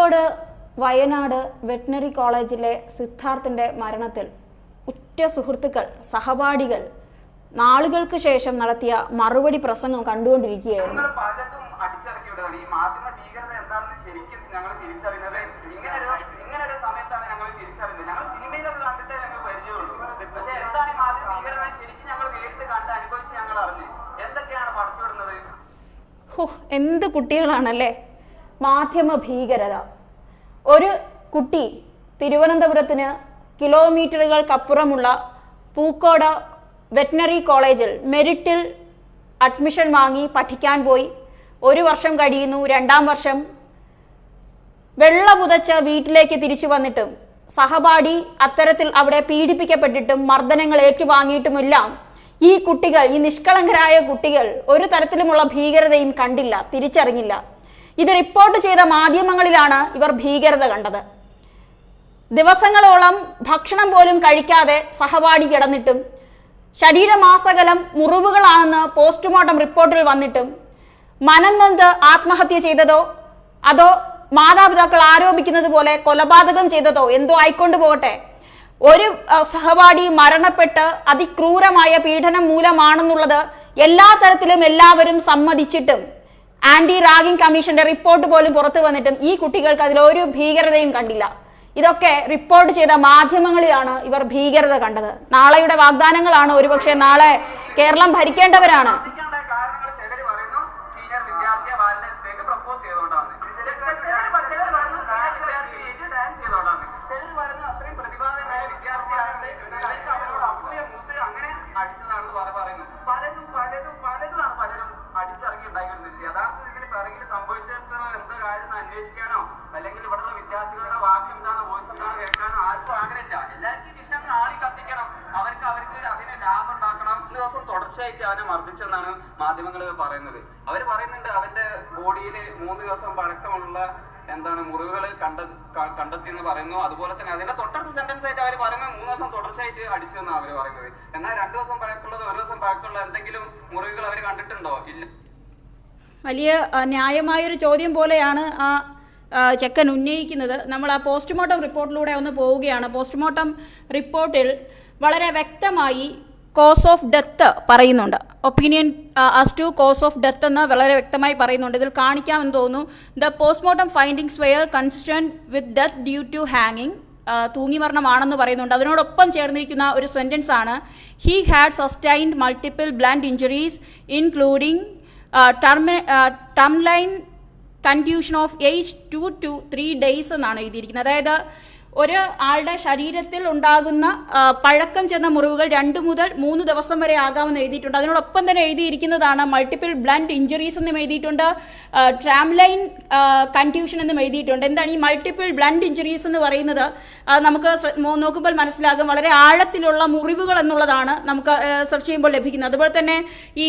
Pookode Wayanad veterinary കോളേജിലെ സിദ്ധാർത്ഥിന്റെ മരണത്തിൽ ഉറ്റ സുഹൃത്തുക്കൾ സഹപാഠികൾ നാളുകൾക്ക് ശേഷം നടത്തിയ മറുപടി പ്രസംഗം കണ്ടുകൊണ്ടിരിക്കുകയായിരുന്നു. എന്ത് കുട്ടികളാണല്ലേ? മാധ്യമ ഭീകരത. ഒരു കുട്ടി തിരുവനന്തപുരത്തിന് കിലോമീറ്ററുകൾക്കപ്പുറമുള്ള പൂക്കോട് വെറ്റിനറി കോളേജിൽ മെറിറ്റിൽ അഡ്മിഷൻ വാങ്ങി പഠിക്കാൻ പോയി. ഒരു വർഷം കഴിയുന്നു രണ്ടാം വർഷം. വെള്ള പുതച്ച വീട്ടിലേക്ക് തിരിച്ചു വന്നിട്ടും സഹപാഠി അത്തരത്തിൽ അവിടെ പീഡിപ്പിക്കപ്പെട്ടിട്ടും മർദ്ദനങ്ങൾ ഏറ്റുവാങ്ങിയിട്ടുമെല്ലാം ഈ കുട്ടികൾ ഈ നിഷ്കളങ്കരായ കുട്ടികൾ ഒരു തരത്തിലുമുള്ള ഭീകരതയും കണ്ടില്ല തിരിച്ചറിഞ്ഞില്ല. ഇത് റിപ്പോർട്ട് ചെയ്ത മാധ്യമങ്ങളിലാണ് ഇവർ ഭീകരത കണ്ടത്. ദിവസങ്ങളോളം ഭക്ഷണം പോലും കഴിക്കാതെ സഹപാഠി കിടന്നിട്ടും ശരീരമാസകലം മുറിവുകളാണെന്ന് പോസ്റ്റ്മോർട്ടം റിപ്പോർട്ടിൽ വന്നിട്ടും മനം നൊന്ത് ആത്മഹത്യ ചെയ്തതോ അതോ മാതാപിതാക്കൾ ആരോപിക്കുന്നത് പോലെ കൊലപാതകം ചെയ്തതോ എന്തോ ആയിക്കൊണ്ട് പോകട്ടെ. ഒരു സഹപാഠി മരണപ്പെട്ട് അതിക്രൂരമായ പീഡനം മൂലമാണെന്നുള്ളത് എല്ലാ തരത്തിലും എല്ലാവരും സമ്മതിച്ചിട്ടും ആന്റി റാഗിംഗ് കമ്മീഷന്റെ റിപ്പോർട്ട് പോലും പുറത്തു വന്നിട്ടും ഈ കുട്ടികൾക്ക് അതിൽ ഒരു ഭീകരതയും കണ്ടില്ല. ഇതൊക്കെ റിപ്പോർട്ട് ചെയ്ത മാധ്യമങ്ങളിലാണ് ഇവർ ഭീകരത കണ്ടത്. നാളെയുടെ വാഗ്ദാനങ്ങളാണ് ഒരുപക്ഷെ നാളെ കേരളം ഭരിക്കേണ്ടവരാണ്. ഉണ്ടായിരുന്നത് യഥാർത്ഥത്തിൽ പിറകിൽ സംഭവിച്ചിട്ടുള്ള എന്ത് കാര്യം അന്വേഷിക്കാനോ അല്ലെങ്കിൽ ഇവിടെയുള്ള വിദ്യാർത്ഥികളുടെ വാക്ക് എന്താണ് വോയിസ് എന്താണ് കേൾക്കാനോ ആർക്കും ആഗ്രഹമില്ല. എല്ലാവർക്കും വിഷയം ആളി കത്തിക്കണം. അവർക്ക് അവർക്ക് അതിന് ലാഭം ഉണ്ടാക്കണം. ഇന്ന് ദിവസം തുടർച്ചയായിട്ട് അവനെ മർദ്ദിച്ചെന്നാണ് മാധ്യമങ്ങൾ പറയുന്നത്. അവർ പറയുന്നുണ്ട് അവന്റെ ബോഡിയിൽ മൂന്ന് ദിവസം പഴക്കമുള്ള എന്താണ് മുറിവുകൾ കണ്ട കണ്ടെത്തി എന്ന് പറയുന്നു. അതുപോലെ തന്നെ അതിന്റെ തൊട്ടടുത്ത സെന്റൻസ് ആയിട്ട് അവർ പറയുന്നത് മൂന്ന് ദിവസം തുടർച്ചയായിട്ട് അടിച്ചു എന്നാണ് അവർ പറയുന്നത്. എന്നാൽ രണ്ടു ദിവസം പഴക്കമുള്ളത് ഒരു ദിവസം പഴക്കമുള്ള എന്തെങ്കിലും മുറിവുകൾ അവർ കണ്ടിട്ടുണ്ടോ? ഇല്ല. വലിയ ന്യായമായൊരു ചോദ്യം പോലെയാണ് ആ ചെക്കൻ ഉന്നയിക്കുന്നത്. നമ്മൾ ആ പോസ്റ്റ്മോർട്ടം റിപ്പോർട്ടിലൂടെ ഒന്ന് പോവുകയാണ്. പോസ്റ്റ്മോർട്ടം റിപ്പോർട്ടിൽ വളരെ വ്യക്തമായി കോസ് ഓഫ് ഡെത്ത് പറയുന്നുണ്ട്. Opinion as to cause of death എന്ന് വളരെ വ്യക്തമായി പറയുന്നുണ്ട്. ഇതിൽ കാണിക്കാമെന്ന് തോന്നുന്നു. The postmortem findings were consistent with death due to ഹാങ്ങിങ് തൂങ്ങി മരണമാണെന്ന് പറയുന്നുണ്ട്. അതിനോടൊപ്പം ചേർന്നിരിക്കുന്ന ഒരു സെന്റൻസ് ആണ്. He had sustained multiple blunt injuries including tram line contusion of age two to three days എന്നാണ് എഴുതിയിരിക്കുന്നത്. അതായത് ഒരു ആളുടെ ശരീരത്തിൽ ഉണ്ടാകുന്ന പഴക്കം ചെന്ന മുറിവുകൾ രണ്ട് മുതൽ മൂന്ന് ദിവസം വരെ ആകാമെന്ന് എഴുതിയിട്ടുണ്ട്. അതിനോടൊപ്പം തന്നെ എഴുതിയിരിക്കുന്നതാണ് മൾട്ടിപ്പിൾ ബ്ലൻഡ് ഇഞ്ചുറീസ് എന്നും എഴുതിയിട്ടുണ്ട്. ട്രാംലൈൻ കൺഫ്യൂഷൻ എന്നും എഴുതിയിട്ടുണ്ട്. എന്താണ് ഈ മൾട്ടിപ്പിൾ ബ്ലൻഡ് ഇഞ്ചുറീസ് എന്ന് പറയുന്നത്? നമുക്ക് നോക്കുമ്പോൾ മനസ്സിലാകും. വളരെ ആഴത്തിലുള്ള മുറിവുകൾ എന്നുള്ളതാണ് നമുക്ക് സെർച്ച് ചെയ്യുമ്പോൾ ലഭിക്കുന്നത്. അതുപോലെ തന്നെ ഈ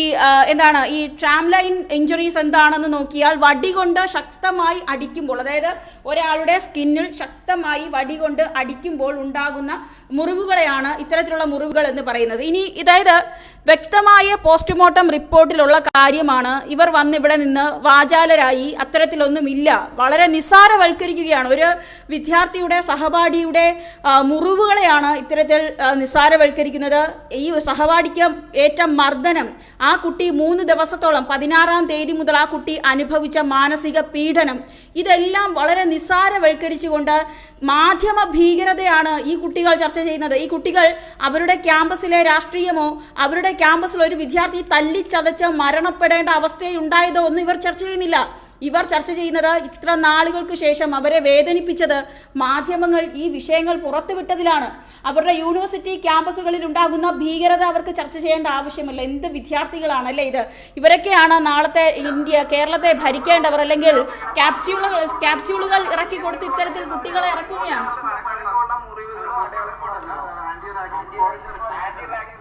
എന്താണ് ഈ ട്രാംലൈൻ ഇഞ്ചുറീസ് എന്താണെന്ന് നോക്കിയാൽ വടി കൊണ്ട് ശക്തമായി അടിക്കുമ്പോൾ അതായത് ഒരാളുടെ സ്കിന്നിൽ ശക്തമായി വടി കൊണ്ട് അടിക്കുമ്പോൾ ഉണ്ടാകുന്ന മുറിവുകളെയാണ് ഇത്തരത്തിലുള്ള മുറിവുകൾ എന്ന് പറയുന്നത്. ഇനി ഇതായത് വ്യക്തമായ പോസ്റ്റ്മോർട്ടം റിപ്പോർട്ടിലുള്ള കാര്യമാണ്. ഇവർ വന്ന് ഇവിടെ നിന്ന് വാചാലരായി. അത്തരത്തിലൊന്നുമില്ല. വളരെ നിസ്സാരവൽക്കരിക്കുകയാണ്. ഒരു വിദ്യാർത്ഥിയുടെ സഹപാഠിയുടെ മുറിവുകളെയാണ് ഇത്തരത്തിൽ നിസ്സാരവൽക്കരിക്കുന്നത്. ഈ സഹപാഠിക്ക് ഏറ്റ മർദ്ദനം. ആ കുട്ടി മൂന്ന് ദിവസത്തോളം പതിനാറാം തീയതി മുതൽ ആ കുട്ടി അനുഭവിച്ച മാനസിക പീഡനം. ഇതെല്ലാം വളരെ നിസ്സാരവൽക്കരിച്ചുകൊണ്ട് മാധ്യമ ഭീകരതയാണ് ഈ കുട്ടികൾ ചർച്ച ചെയ്യുന്നത്. ഈ കുട്ടികൾ അവരുടെ ക്യാമ്പസിലെ രാഷ്ട്രീയമോ അവരുടെ ക്യാമ്പസിൽ ഒരു വിദ്യാർത്ഥി തല്ലിച്ചതച്ച് മരണപ്പെടേണ്ട അവസ്ഥയുണ്ടായതോ ഒന്നും ഇവർ ചർച്ച ചെയ്യുന്നില്ല. ഇവർ ചർച്ച ചെയ്യുന്നത് ഇത്ര നാളുകൾക്ക് ശേഷം അവരെ വേദനിപ്പിച്ചത് മാധ്യമങ്ങൾ ഈ വിഷയങ്ങൾ പുറത്തുവിട്ടതിലാണ്. അവരുടെ യൂണിവേഴ്സിറ്റി ക്യാമ്പസുകളിൽ ഉണ്ടാകുന്ന ഭീകരത അവർക്ക് ചർച്ച ചെയ്യേണ്ട ആവശ്യമില്ല. എന്ത് വിദ്യാർത്ഥികളാണ് അല്ലേ ഇത്? ഇവരൊക്കെയാണ് നാളത്തെ ഇന്ത്യ കേരളത്തെ ഭരിക്കേണ്ടവർ അല്ലെങ്കിൽ ക്യാപ്സ്യൂളുകൾ ക്യാപ്സ്യൂളുകൾ ഇറക്കി കൊടുത്ത് ഇത്തരത്തിൽ കുട്ടികളെ ഇറക്കുകയാണ്.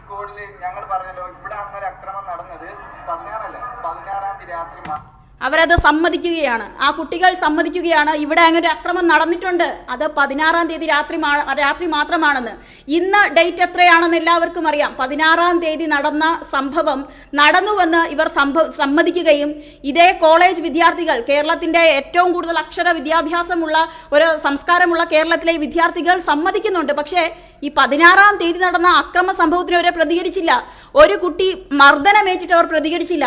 സ്ക്വാഡിൽ ഞങ്ങൾ പറഞ്ഞല്ലോ ഇവിടെ അങ്ങനെ അക്രമം നടന്നത് പതിനാറല്ല പതിനാറാം തീയതി രാത്രി അവരത് സമ്മതിക്കുകയാണ്. ആ കുട്ടികൾ സമ്മതിക്കുകയാണ്. ഇവിടെ അങ്ങനെ ഒരു അക്രമം നടന്നിട്ടുണ്ട്. അത് പതിനാറാം തീയതി രാത്രി രാത്രി മാത്രമാണെന്ന്. ഇന്ന് ഡേറ്റ് എത്രയാണെന്ന് എല്ലാവർക്കും അറിയാം. പതിനാറാം തീയതി നടന്ന സംഭവം നടന്നുവെന്ന് ഇവർ സമ്മതിക്കുകയും ഇതേ കോളേജ് വിദ്യാർത്ഥികൾ കേരളത്തിന്റെ ഏറ്റവും കൂടുതൽ അക്ഷര വിദ്യാഭ്യാസമുള്ള ഒരു സംസ്കാരമുള്ള കേരളത്തിലെ വിദ്യാർത്ഥികൾ സമ്മതിക്കുന്നുണ്ട്. പക്ഷേ ഈ പതിനാറാം തീയതി നടന്ന അക്രമ സംഭവത്തിന് അവരെ പ്രതികരിച്ചില്ല. ഒരു കുട്ടി മർദ്ദനമേറ്റിട്ട് അവർ പ്രതികരിച്ചില്ല.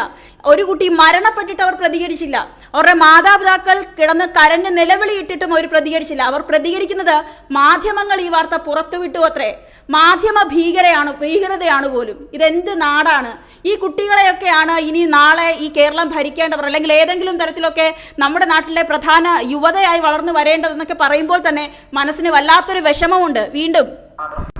ഒരു കുട്ടി മരണപ്പെട്ടിട്ട് അവർ പ്രതികരിച്ചില്ല. അവരുടെ മാതാപിതാക്കൾ കിടന്ന് കരഞ്ഞ് നിലവിളിയിട്ടിട്ടും അവർ പ്രതികരിച്ചില്ല. അവർ പ്രതികരിക്കുന്നത് മാധ്യമങ്ങൾ ഈ വാർത്ത പുറത്തുവിട്ടു അത്രേ. മാധ്യമ ഭീകരയാണ് ഭീകരതയാണ് പോലും. ഇതെന്ത് നാടാണ്? ഈ കുട്ടികളെയൊക്കെയാണ് ഇനി നാളെ ഈ കേരളം ഭരിക്കേണ്ടവർ അല്ലെങ്കിൽ ഏതെങ്കിലും തരത്തിലൊക്കെ നമ്മുടെ നാട്ടിലെ പ്രധാന യുവതയായി വളർന്നു വരേണ്ടതെന്നൊക്കെ പറയുമ്പോൾ തന്നെ മനസ്സിന് വല്ലാത്തൊരു വിഷമമുണ്ട്. വീണ്ടും Madrón.